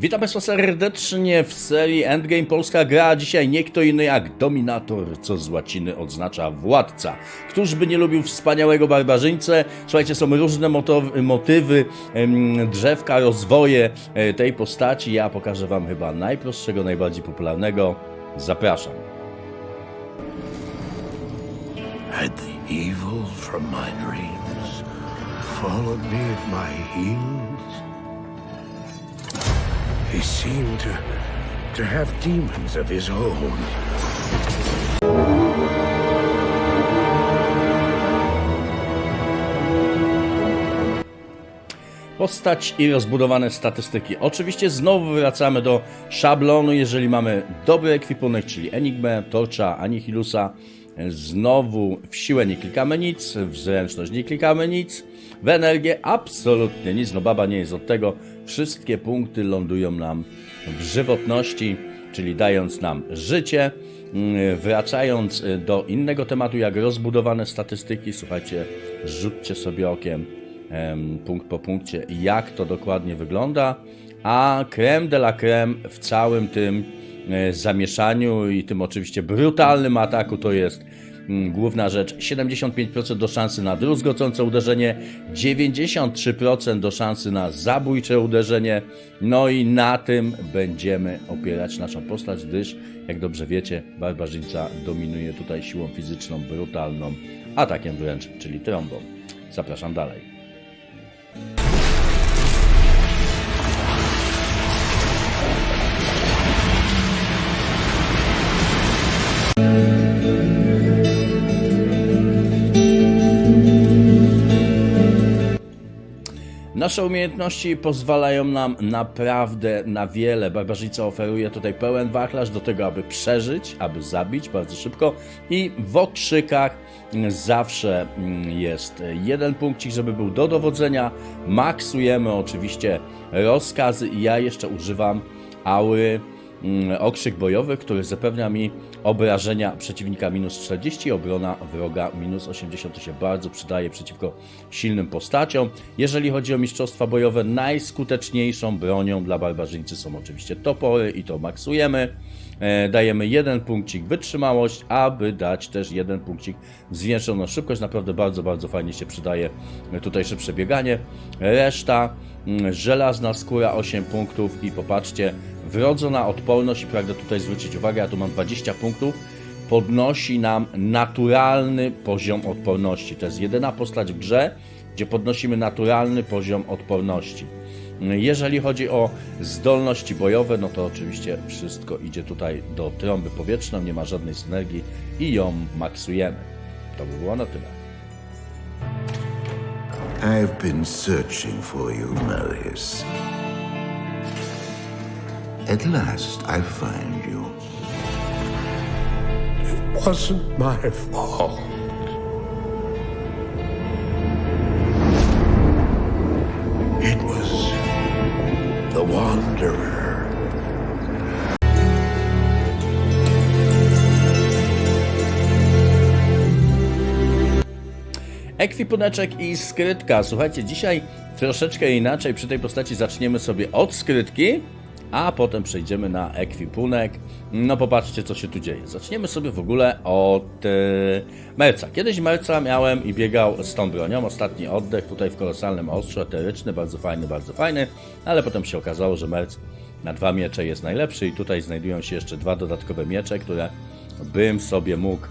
Witam Państwa serdecznie w serii Endgame Polska gra. Dzisiaj nie kto inny jak Dominator, co z łaciny oznacza władca. Któż by nie lubił wspaniałego barbarzyńcę? Słuchajcie, są różne motywy, drzewka, rozwoje e, tej postaci. Ja pokażę Wam chyba najprostszego, najbardziej popularnego. Zapraszam. Had the evil from my dreams followed me at my heels? He seemed to, to have demons of his own. Postać i rozbudowane statystyki. Oczywiście znowu wracamy do szablonu, jeżeli mamy dobry ekwipunek, czyli Enigmę, Torcha, Anihilusa. Znowu w siłę nie klikamy nic, w zręczność nie klikamy nic, w energię absolutnie nic, no baba nie jest od tego. Wszystkie punkty lądują nam w żywotności, czyli dając nam życie. Mm, Wracając y, do innego tematu, jak rozbudowane statystyki, słuchajcie, rzućcie sobie okiem em, punkt po punkcie, jak to dokładnie wygląda. A creme de la creme w całym tym e, zamieszaniu i tym oczywiście brutalnym ataku to jest główna rzecz. 75% do szansy na druzgocące uderzenie, 93% do szansy na zabójcze uderzenie. No i na tym będziemy opierać naszą postać, gdyż jak dobrze wiecie, barbarzyńca dominuje tutaj siłą fizyczną, brutalną, atakiem wręcz, czyli trąbą. Zapraszam dalej. Nasze umiejętności pozwalają nam naprawdę na wiele. Barbarzyńca oferuje tutaj pełen wachlarz do tego, aby przeżyć, aby zabić bardzo szybko i w okrzykach zawsze mm, jest jeden punkcik, żeby był do dowodzenia. Maksujemy oczywiście rozkazy i ja jeszcze używam aury okrzyk bojowy, który zapewnia mi obrażenia przeciwnika minus 40, obrona wroga minus 80. To się bardzo przydaje przeciwko silnym postaciom. Jeżeli chodzi o mistrzostwa bojowe, najskuteczniejszą bronią dla barbarzyńcy są oczywiście topory i to maksujemy. E, Dajemy jeden punkcik wytrzymałość, aby dać też jeden punkcik zwiększoną szybkość. Naprawdę bardzo, bardzo fajnie się przydaje tutaj szybsze bieganie. Reszta, mm, żelazna skóra 8 punktów i popatrzcie, wrodzona odporność i pragnę tutaj zwrócić uwagę, ja tu mam 20 punktów, podnosi nam naturalny poziom odporności. To jest jedyna postać w grze, gdzie podnosimy naturalny poziom odporności. Jeżeli chodzi o zdolności bojowe, no to oczywiście wszystko idzie tutaj do trąby powietrznej, nie ma żadnej synergii i ją maksujemy. To by było na tyle. I've been searching for you, Marius. At last I find you. It wasn't my fault. It was the Wanderer. Ekwipuneczek i skrytka. Słuchajcie, dzisiaj troszeczkę inaczej przy tej postaci zaczniemy sobie od skrytki, a potem przejdziemy na ekwipunek. No popatrzcie, co się tu dzieje. Zaczniemy sobie w ogóle od e, Merca. Kiedyś Merca miałem i biegał z tą bronią. Ostatni oddech tutaj w kolosalnym ostrzu, eteryczny, bardzo fajny, bardzo fajny, ale potem się okazało, że Merc na dwa miecze jest najlepszy i tutaj znajdują się jeszcze dwa dodatkowe miecze, które bym sobie mógł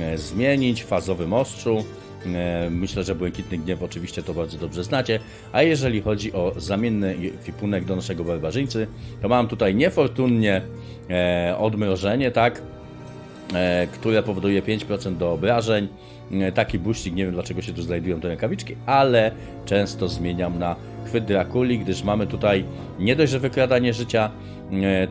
e, zmienić w fazowym ostrzu. E, Myślę, że Błękitny Gniew oczywiście to bardzo dobrze znacie. A jeżeli chodzi o zamienny ekwipunek do naszego barbarzyńcy, to mam tutaj niefortunnie e, odmrożenie, tak? e, które powoduje 5% do obrażeń. Taki buścik, nie wiem dlaczego się tu znajdują te rękawiczki, ale często zmieniam na chwyt Drakuli, gdyż mamy tutaj nie dość, że wykradanie życia,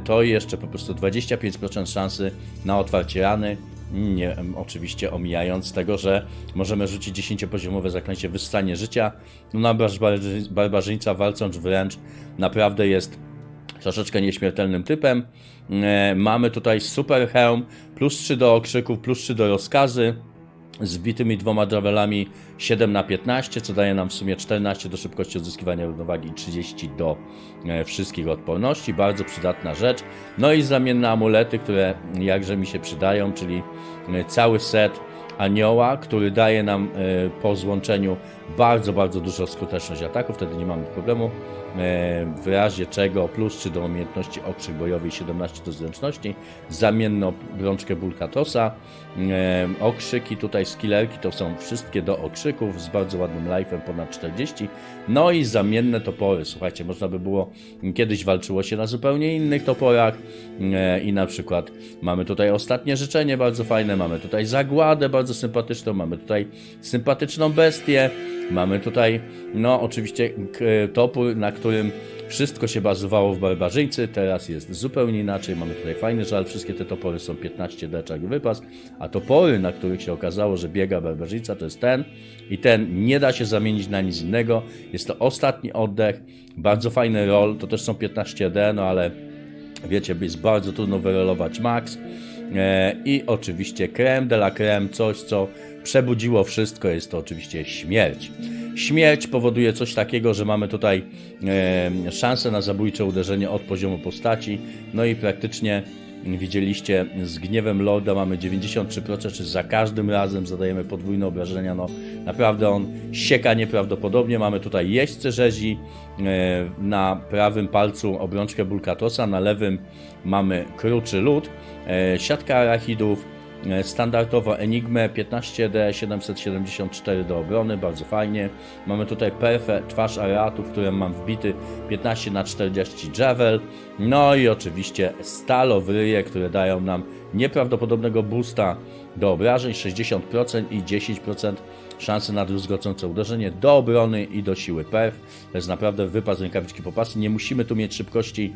to jeszcze po prostu 25% szansy na otwarcie rany. Nie, oczywiście omijając tego, że możemy rzucić 10-poziomowe zaklęcie wyssanie życia. No na barbarzy- barbarzyńca walcząc wręcz naprawdę jest troszeczkę nieśmiertelnym typem. E, Mamy tutaj super hełm, plus 3 do okrzyków, plus 3 do rozkazy. Z wbitymi dwoma javelami 7 na 15, co daje nam w sumie 14 do szybkości odzyskiwania równowagi i 30 do e, wszystkich odporności. Bardzo przydatna rzecz. No i zamienne amulety, które jakże mi się przydają, czyli e, cały set anioła, który daje nam e, po złączeniu bardzo, bardzo dużo skuteczność ataku, wtedy nie mamy problemu. E, W razie czego plus 3 do umiejętności okrzyk bojowy i 17 do zręczności, zamienną brączkę Bulkatosa, e, okrzyki tutaj skillerki to są wszystkie do okrzyków z bardzo ładnym life'em ponad 40, no i zamienne topory, słuchajcie, można by było, kiedyś walczyło się na zupełnie innych toporach. E, i na przykład mamy tutaj ostatnie życzenie bardzo fajne, mamy tutaj zagładę bardzo sympatyczną, mamy tutaj sympatyczną bestię, mamy tutaj, no oczywiście topór, na którym wszystko się bazowało w barbarzyńcy, teraz jest zupełnie inaczej, mamy tutaj fajny żal, wszystkie te topory są 15 deczak wypas, a topory, na których się okazało, że biega barbarzyńca, to jest ten i ten nie da się zamienić na nic innego, jest to ostatni oddech, bardzo fajny roll, to też są 15D, no ale wiecie, jest bardzo trudno wyrolować max e, i oczywiście creme de la creme, coś co przebudziło wszystko, jest to oczywiście śmierć. Śmierć powoduje coś takiego, że mamy tutaj e, szansę na zabójcze uderzenie od poziomu postaci, no i praktycznie widzieliście z gniewem Lorda mamy 93%, czy za każdym razem zadajemy podwójne obrażenia, no naprawdę on sieka nieprawdopodobnie, mamy tutaj jeźdźce rzezi, e, na prawym palcu obrączkę Bulkatosa, na lewym mamy kruczy lód, e, siatka arachidów, standardowo Enigmę 15D 774 do obrony, bardzo fajnie. Mamy tutaj perfę twarz Aratu, w którym mam wbity 15 na 40 Javel. No i oczywiście stalowryje, które dają nam nieprawdopodobnego boosta do obrażeń 60% i 10% szansy na druzgocące uderzenie do obrony i do siły perf. To jest naprawdę wypas rękawiczki popasy. Nie musimy tu mieć szybkości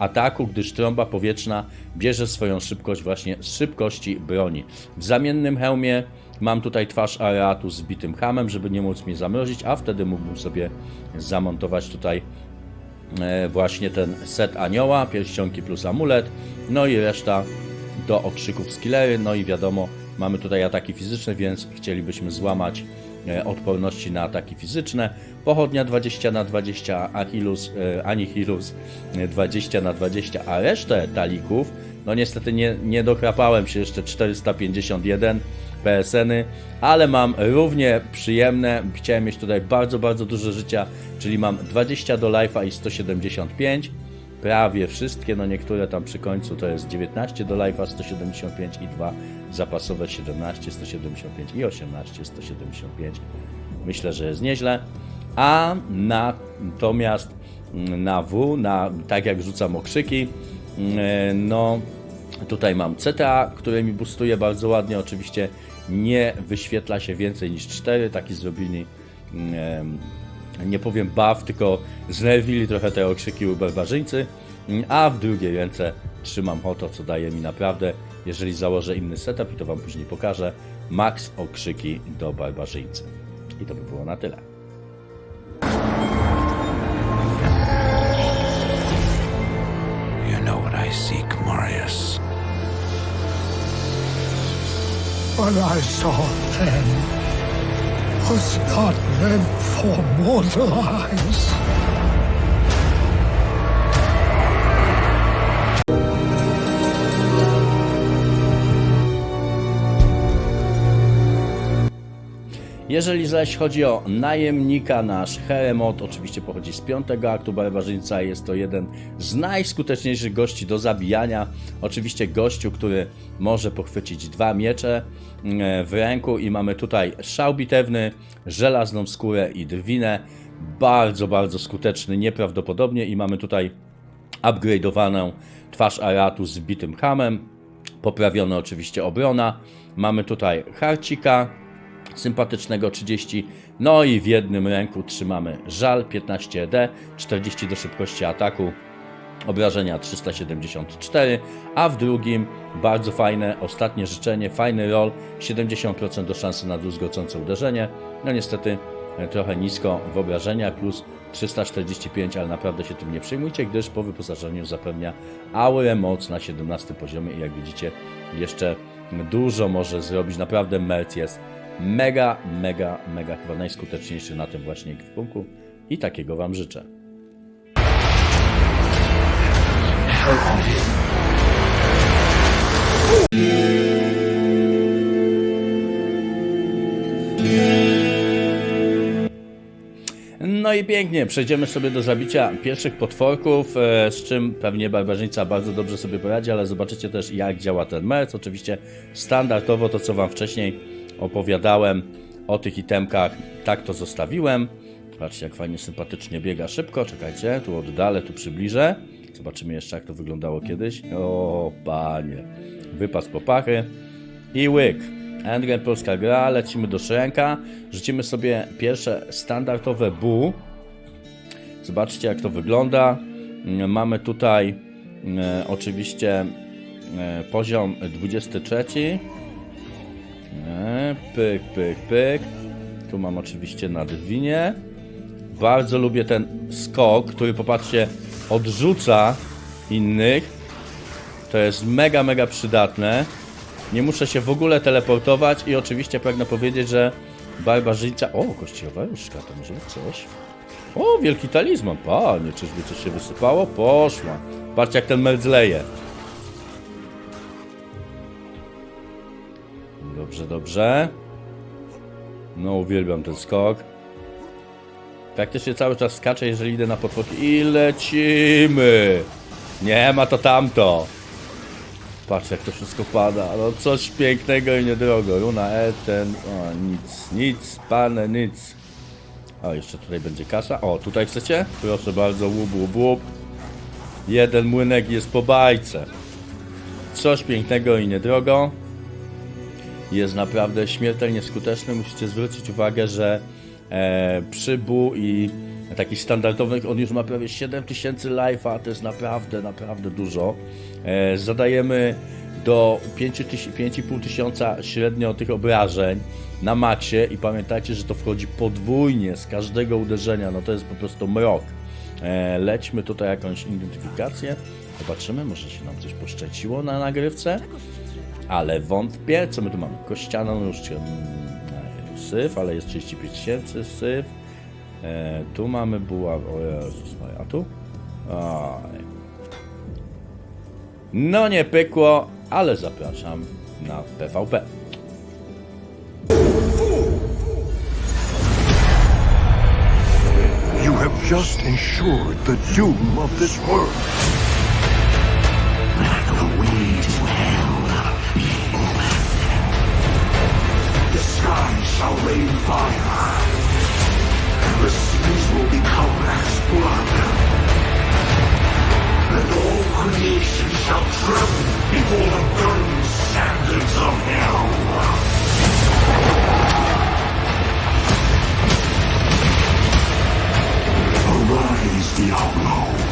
ataku, gdyż trąba powietrzna bierze swoją szybkość właśnie z szybkości broni. W zamiennym hełmie mam tutaj twarz Areatu z bitym hamem, żeby nie móc mnie zamrozić, a wtedy mógłbym sobie zamontować tutaj e, właśnie ten set anioła, pierścionki plus amulet, no i reszta do okrzyków skillery, no i wiadomo, mamy tutaj ataki fizyczne, więc chcielibyśmy złamać odporności na ataki fizyczne. Pochodnia 20 na 20, Achillus, e, Anihilus e, 20 na 20, a resztę talików, no niestety nie, nie dokrapałem się jeszcze 451 PSN-y, ale mam równie przyjemne, chciałem mieć tutaj bardzo, bardzo dużo życia, czyli mam 20 do life'a i 175, prawie wszystkie, no niektóre tam przy końcu to jest 19 do life'a 175 i dwa zapasowe 17, 175 i 18, 175. Myślę, że jest nieźle. A natomiast na W, na, tak jak rzucam okrzyki, mm, no tutaj mam CTA, które mi boostuje bardzo ładnie. Oczywiście nie wyświetla się więcej niż 4, taki zrobili mm, nie powiem buff, tylko znerwili trochę te okrzyki u barbarzyńcy, a w drugiej ręce trzymam Hoto, co daje mi naprawdę, jeżeli założę inny setup i to Wam później pokażę, max okrzyki do barbarzyńcy. I to by było na tyle. You know what I seek, Marius. What I saw then was not meant for mortal eyes. Jeżeli zaś chodzi o najemnika, nasz Heremot oczywiście pochodzi z piątego aktu Barbarzyńca. Jest to jeden z najskuteczniejszych gości do zabijania. Oczywiście gościu, który może pochwycić dwa miecze e, w ręku i mamy tutaj szał bitewny, żelazną skórę i drwinę. Bardzo, bardzo skuteczny, nieprawdopodobnie i mamy tutaj upgrade'owaną twarz Aratu z bitym hamem. Poprawiona oczywiście obrona. Mamy tutaj harcika, sympatycznego 30. No i w jednym ręku trzymamy żal 15D, 40 do szybkości ataku, obrażenia 374, a w drugim bardzo fajne ostatnie życzenie, fajny roll, 70% do szansy na druzgocące uderzenie. No niestety e, trochę nisko w obrażeniach, plus 345, ale naprawdę się tym nie przejmujcie, gdyż po wyposażeniu zapewnia aurę moc na 17 poziomie i jak widzicie jeszcze dużo może zrobić, naprawdę Merc jest Mega, mega, mega chyba najskuteczniejszy na tym właśnie ekwipunku i takiego Wam życzę. No i pięknie, przejdziemy sobie do zabicia pierwszych potworków, e, z czym pewnie barbarzyńca bardzo dobrze sobie poradzi, ale zobaczycie też jak działa ten merc. Oczywiście standardowo to co wam wcześniej opowiadałem o tych itemkach, tak to zostawiłem. Patrzcie jak fajnie, sympatycznie biega szybko, czekajcie, tu oddalę, tu przybliżę. Zobaczymy jeszcze jak to wyglądało kiedyś. O panie, wypas po pachy i łyk. Endgame Polska gra, lecimy do Szrenka, rzucimy sobie pierwsze standardowe bu. Zobaczcie jak to wygląda. Mm, Mamy tutaj e, oczywiście e, poziom 23. E, pyk, pyk, pyk. Tu mam oczywiście nadwinie. Bardzo lubię ten skok, który popatrzcie odrzuca innych. To jest mega, mega przydatne. Nie muszę się w ogóle teleportować i oczywiście pragnę powiedzieć, że barbarzyńca... O, kościowa różdżka, to może być coś. O, wielki talizman, panie, czyżby coś się wysypało? Poszła. Patrzcie jak ten melc leje. Dobrze, dobrze. No, uwielbiam ten skok. Praktycznie cały czas skaczę, jeżeli idę na potwoki. I lecimy! Nie ma to tamto. Patrz jak to wszystko pada. No coś pięknego i niedrogo. Runa E, ten... O, nic, nic, pane, nic. O, jeszcze tutaj będzie kasza. O, tutaj chcecie? Proszę bardzo, łup, łup, łup. Jeden młynek jest po bajce. Coś pięknego i niedrogo. Jest naprawdę śmiertelnie skuteczny. Musicie zwrócić uwagę, że e, przy Bu i takich standardowych on już ma prawie 7000 live'a. To jest naprawdę, naprawdę dużo. E, zadajemy do 5,5 tysiąca średnio tych obrażeń na maksie i pamiętajcie, że to wchodzi podwójnie z każdego uderzenia. No to jest po prostu mrok. E, lećmy tutaj jakąś identyfikację. Zobaczymy, może się nam coś poszczęciło na nagrywce. Ale wątpię. Co my tu mamy? Kościaną już mm, syf, ale jest 35 tysięcy syf. E, tu mamy buła. O Jezus, a tu? Oj. No nie pykło, ale zapraszam na PvP. You have just ensured the doom of this world. Shall rain fire, and the seas will become as blood. And all creation shall tremble before the burning standards of hell. Arise, Diablo.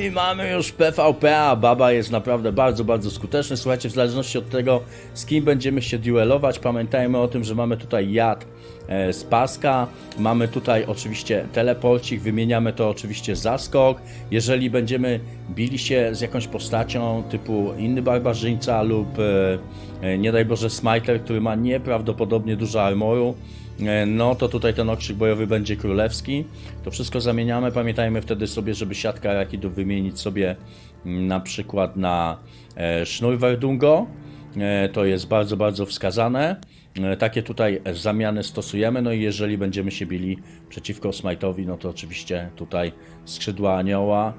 I mamy już PvP, a Baba jest naprawdę bardzo, bardzo skuteczny. Słuchajcie, w zależności od tego, z kim będziemy się duelować, pamiętajmy o tym, że mamy tutaj jad e, z paska, mamy tutaj oczywiście teleporcik, wymieniamy to oczywiście za skok. Jeżeli będziemy bili się z jakąś postacią typu inny barbarzyńca lub e, e, nie daj Boże smiter, który ma nieprawdopodobnie dużo armoru, no to tutaj ten okrzyk bojowy będzie królewski. To wszystko zamieniamy. Pamiętajmy wtedy sobie, żeby siatka rakidów wymienić sobie mm, na przykład na e, sznur Verdungo. E, To jest bardzo, bardzo wskazane. E, Takie tutaj zamiany stosujemy. No i jeżeli będziemy się bili przeciwko Smite'owi, no to oczywiście tutaj skrzydła anioła.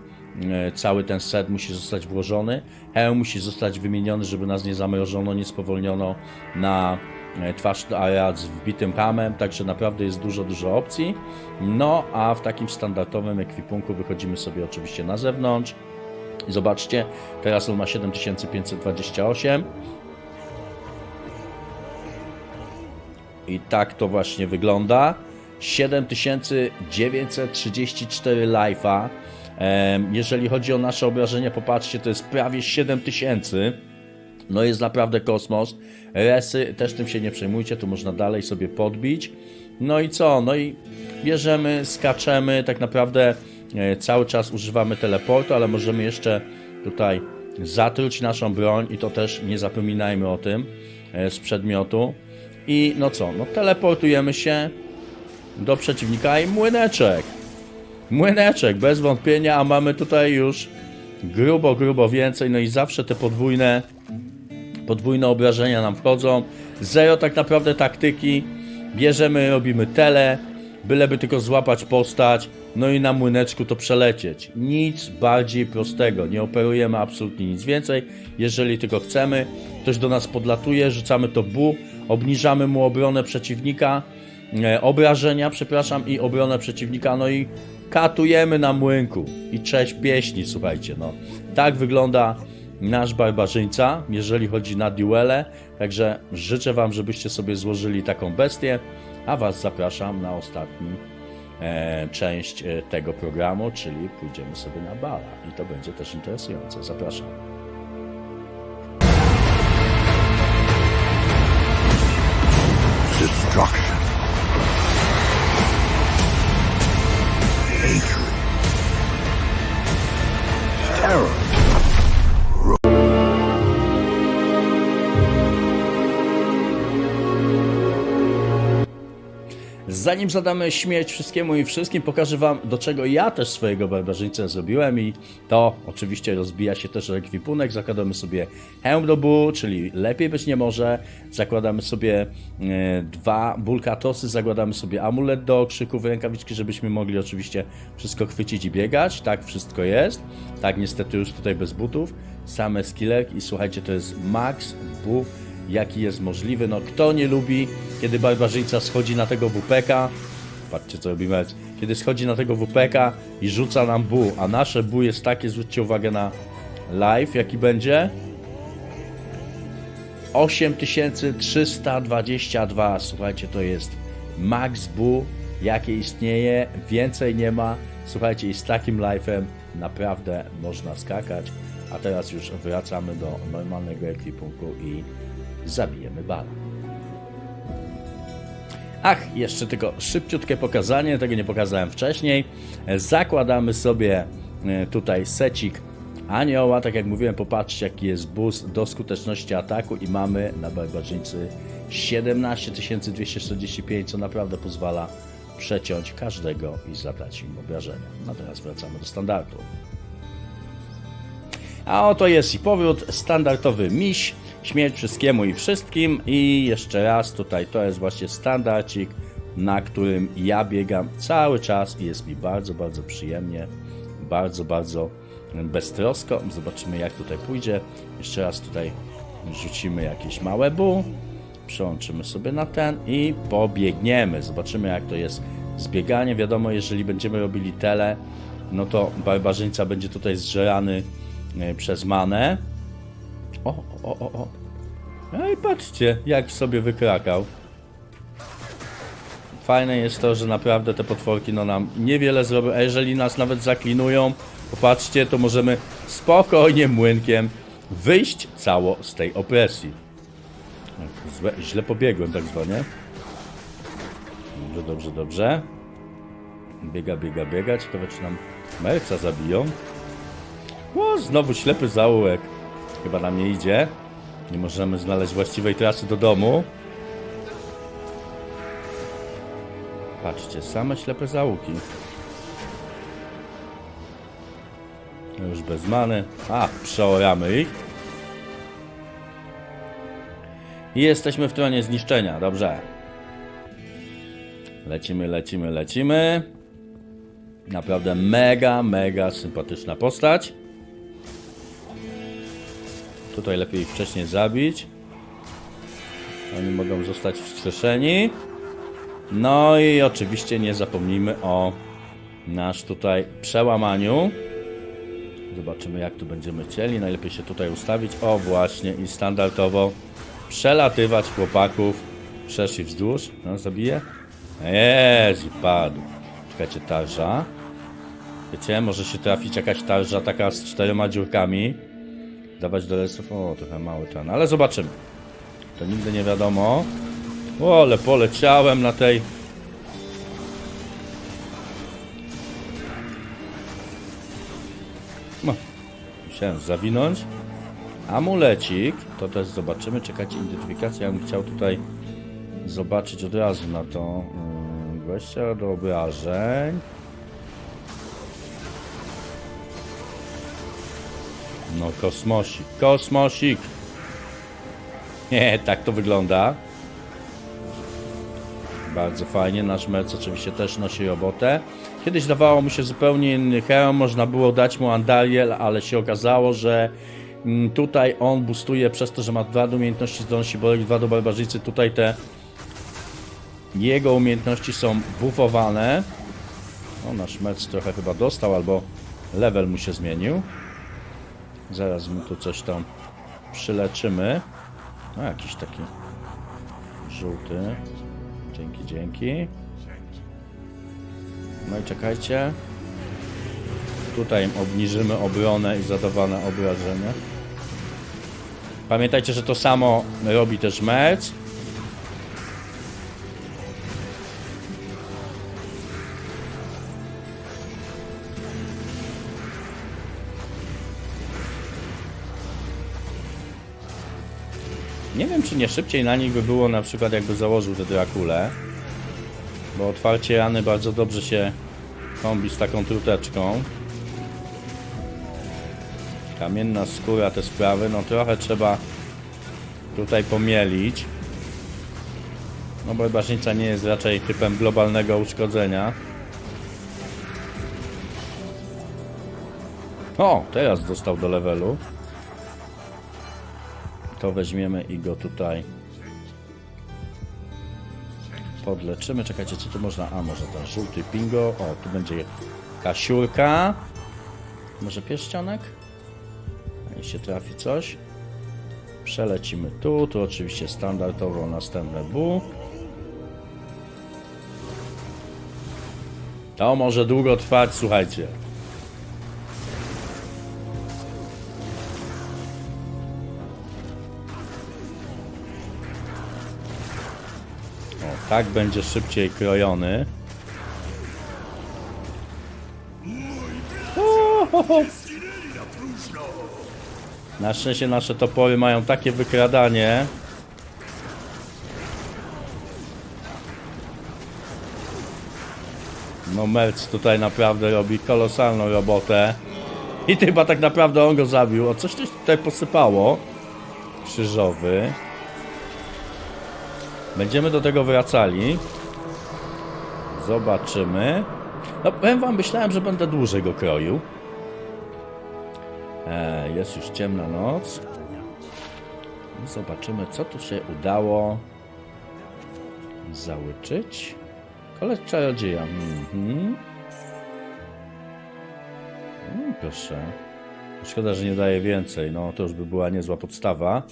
e, Cały ten set musi zostać włożony. Hełm musi zostać wymieniony, żeby nas nie zamrożono, nie spowolniono na e, twarz Ariad z wbitym hamem, także naprawdę jest dużo, dużo opcji. No a w takim standardowym ekwipunku wychodzimy sobie oczywiście na zewnątrz. Zobaczcie, teraz on ma 7528. I tak to właśnie wygląda. 7934 live'a. Em, Jeżeli chodzi o nasze obrażenia, popatrzcie, to jest prawie 7000. No jest naprawdę kosmos. Resy, też tym się nie przejmujcie, tu można dalej sobie podbić. No i co? No i bierzemy, skaczemy, tak naprawdę e, cały czas używamy teleportu, ale możemy jeszcze tutaj zatruć naszą broń i to też nie zapominajmy o tym e, z przedmiotu. I no co? No teleportujemy się do przeciwnika i młyneczek. Młyneczek, bez wątpienia, a mamy tutaj już grubo, grubo więcej, no i zawsze te podwójne podwójne obrażenia nam wchodzą. Zero tak naprawdę taktyki. Bierzemy, robimy tele, byleby tylko złapać postać, no i na młyneczku to przelecieć. Nic bardziej prostego. Nie operujemy absolutnie nic więcej. Jeżeli tylko chcemy, ktoś do nas podlatuje, rzucamy to bu, obniżamy mu obronę przeciwnika, e, obrażenia, przepraszam, i obronę przeciwnika, no i katujemy na młynku. I cześć pieśni, słuchajcie, no. Tak wygląda nasz barbarzyńca, jeżeli chodzi na duele. Także życzę Wam, żebyście sobie złożyli taką bestię, a Was zapraszam na ostatni e, część e, tego programu, czyli pójdziemy sobie na bala i to będzie też interesujące. Zapraszam. Destruction. Hatred. Terror. Zanim zadamy śmierć wszystkiemu i wszystkim, pokażę Wam, do czego ja też swojego barbarzyńcę zrobiłem i to oczywiście rozbija się też ekwipunek. Zakładamy sobie hełm do bu, czyli lepiej być nie może. Zakładamy sobie e, dwa bulkatosy, zakładamy sobie amulet do krzyków, rękawiczki, żebyśmy mogli oczywiście wszystko chwycić i biegać. Tak wszystko jest. Tak niestety już tutaj bez butów. Same skillek i słuchajcie, to jest max bu jaki jest możliwy. No kto nie lubi, kiedy barbarzyńca schodzi na tego WPK, patrzcie co robimy, kiedy schodzi na tego WPK i rzuca nam bu, a nasze bu jest takie, zwróćcie uwagę na live, jaki będzie. 8322, słuchajcie, to jest max bu, jakie istnieje, więcej nie ma. Słuchajcie, i z takim live'em naprawdę można skakać. A teraz już wracamy do normalnego ekwipunku i zabijemy bala. Ach, jeszcze tylko szybciutkie pokazanie, tego nie pokazałem wcześniej. Zakładamy sobie e, tutaj secik anioła, tak jak mówiłem, popatrzcie jaki jest boost do skuteczności ataku i mamy na barbarzyńcy 17245, co naprawdę pozwala przeciąć każdego i zadać im obrażenia. No teraz wracamy do standardu. A oto jest i powrót, standardowy miś, śmierć wszystkiemu i wszystkim i jeszcze raz tutaj to jest właśnie standardcik, na którym ja biegam cały czas i jest mi bardzo, bardzo przyjemnie, bardzo, bardzo beztrosko. Zobaczymy jak tutaj pójdzie. Jeszcze raz tutaj rzucimy jakieś małe bu, przełączymy sobie na ten i pobiegniemy. Zobaczymy jak to jest zbieganie. Wiadomo, jeżeli będziemy robili tele, no to barbarzyńca będzie tutaj zżerany e, przez manę. O, o, o, o. Ej, patrzcie, jak sobie wykrakał. Fajne jest to, że naprawdę te potworki no nam niewiele zrobią, a jeżeli nas nawet zaklinują, popatrzcie, to możemy spokojnie młynkiem wyjść cało z tej opresji. Złe, źle pobiegłem tak zwanie. Dobrze, dobrze, dobrze. Biega, biega, biega. Ciekawe, czy nam merca zabiją. O, znowu ślepy zaułek. Chyba nam nie idzie. Nie możemy znaleźć właściwej trasy do domu. Patrzcie, same ślepe załuki. No Już bez many. A, przeoramy ich. I jesteśmy w tronie zniszczenia, dobrze. Lecimy, lecimy, lecimy. Naprawdę mega, mega sympatyczna postać. Tutaj lepiej wcześniej zabić. Oni mogą zostać wskrzeszeni. No i oczywiście nie zapomnijmy o nasz tutaj przełamaniu. Zobaczymy jak tu będziemy chcieli. Najlepiej się tutaj ustawić. O właśnie i standardowo przelatywać chłopaków wszerz i wzdłuż. No zabije. Jezu, padł. Czekajcie, tarża. Wiecie, może się trafić jakaś tarża taka z czterema dziurkami. Dawać do lesów, o trochę mały ten, ale zobaczymy. To nigdy nie wiadomo. O, ale poleciałem na tej... No, musiałem zawinąć. Amulecik, to też zobaczymy. Czekajcie, identyfikacja. Ja bym chciał tutaj zobaczyć od razu na to. Yy, Kwestia do obrażeń. No, kosmosik, kosmosik. Nie, tak to wygląda. Bardzo fajnie, nasz Merc oczywiście też nosi robotę. Kiedyś dawało mu się zupełnie inny hełm, można było dać mu Andariel, ale się okazało, że mm, tutaj on boostuje przez to, że ma dwa do umiejętności zdolności bolek, dwa do barbarzycy, tutaj te jego umiejętności są buffowane. No, nasz Merc trochę chyba dostał, albo level mu się zmienił. Zaraz mu tu coś tam przyleczymy. No, jakiś taki żółty. Dzięki, dzięki. No i czekajcie. Tutaj obniżymy obronę i zadawane obrażenia. Pamiętajcie, że to samo robi też Merc. Nie wiem, czy nie szybciej na nich by było na przykład jakby założył te Drakule. Bo otwarcie rany bardzo dobrze się kombi z taką truteczką. Kamienna skóra, te sprawy, no trochę trzeba tutaj pomielić. No bo barbarzyńca nie jest raczej typem globalnego uszkodzenia. O, teraz dostał do levelu. To weźmiemy i go tutaj podleczymy. Czekajcie, co tu można? A, może ten żółty pingo. O, tu będzie kasiurka. Może pierścionek? Jeśli trafi coś. Przelecimy tu. Tu oczywiście standardowo następne Bu. To może długo trwać, słuchajcie. Tak będzie szybciej krojony. Na szczęście nasze topory mają takie wykradanie. No Merc tutaj naprawdę robi kolosalną robotę. I chyba tak naprawdę on go zabił. O coś tutaj posypało. Krzyżowy. Będziemy do tego wracali. Zobaczymy. No, powiem wam, myślałem, że będę dłużej go kroił. E, jest już ciemna noc. Zobaczymy, co tu się udało załyczyć. Koleś czarodzieja. Mhm. Mm, proszę. Szkoda, że nie daje więcej. No, to już by była niezła podstawa.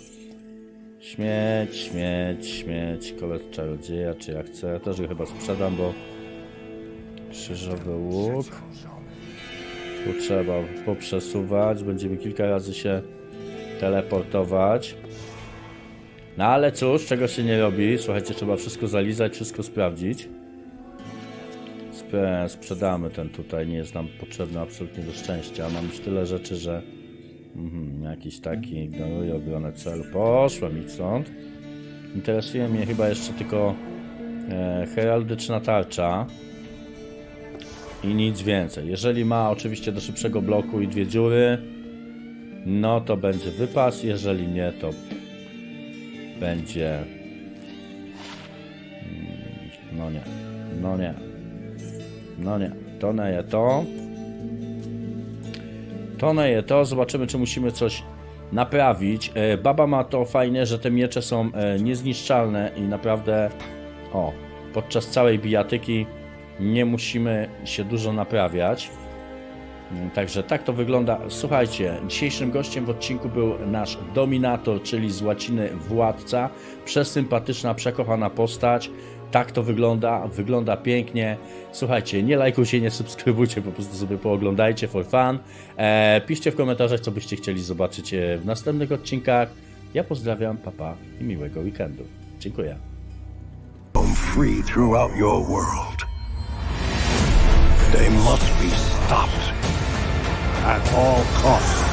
Śmieć, śmieć, śmieć, kolec czarodzieja, czy jak chcę. Ja też go chyba sprzedam, bo krzyżowy łuk. Tu trzeba poprzesuwać, będziemy kilka razy się teleportować. No ale cóż, czego się nie robi? Słuchajcie, trzeba wszystko zalizać, wszystko sprawdzić. Sprzedamy ten tutaj, nie jest nam potrzebny absolutnie do szczęścia. Mam już tyle rzeczy, że Mhm, jakiś taki ignoruje obronę celu. Poszłem mi stąd. Interesuje mnie chyba jeszcze tylko e, heraldyczna tarcza. I nic więcej. Jeżeli ma oczywiście do szybszego bloku i dwie dziury, no to będzie wypas. Jeżeli nie, to będzie. Mm, No nie. No nie. No nie. To nie to. To neje to, zobaczymy czy musimy coś naprawić. E, Baba ma to fajne, że te miecze są e, niezniszczalne i naprawdę o, podczas całej bijatyki nie musimy się dużo naprawiać. Mm, Także tak to wygląda. Słuchajcie, dzisiejszym gościem w odcinku był nasz dominator, czyli z łaciny władca. Przesympatyczna, przekochana postać. Tak to wygląda, wygląda pięknie. Słuchajcie, nie lajkujcie, nie subskrybujcie, po prostu sobie pooglądajcie for fun. E, piszcie w komentarzach, co byście chcieli zobaczyć e, w następnych odcinkach. Ja pozdrawiam, papa i miłego weekendu. Dziękuję. free throughout your world. They must be stopped at all costs.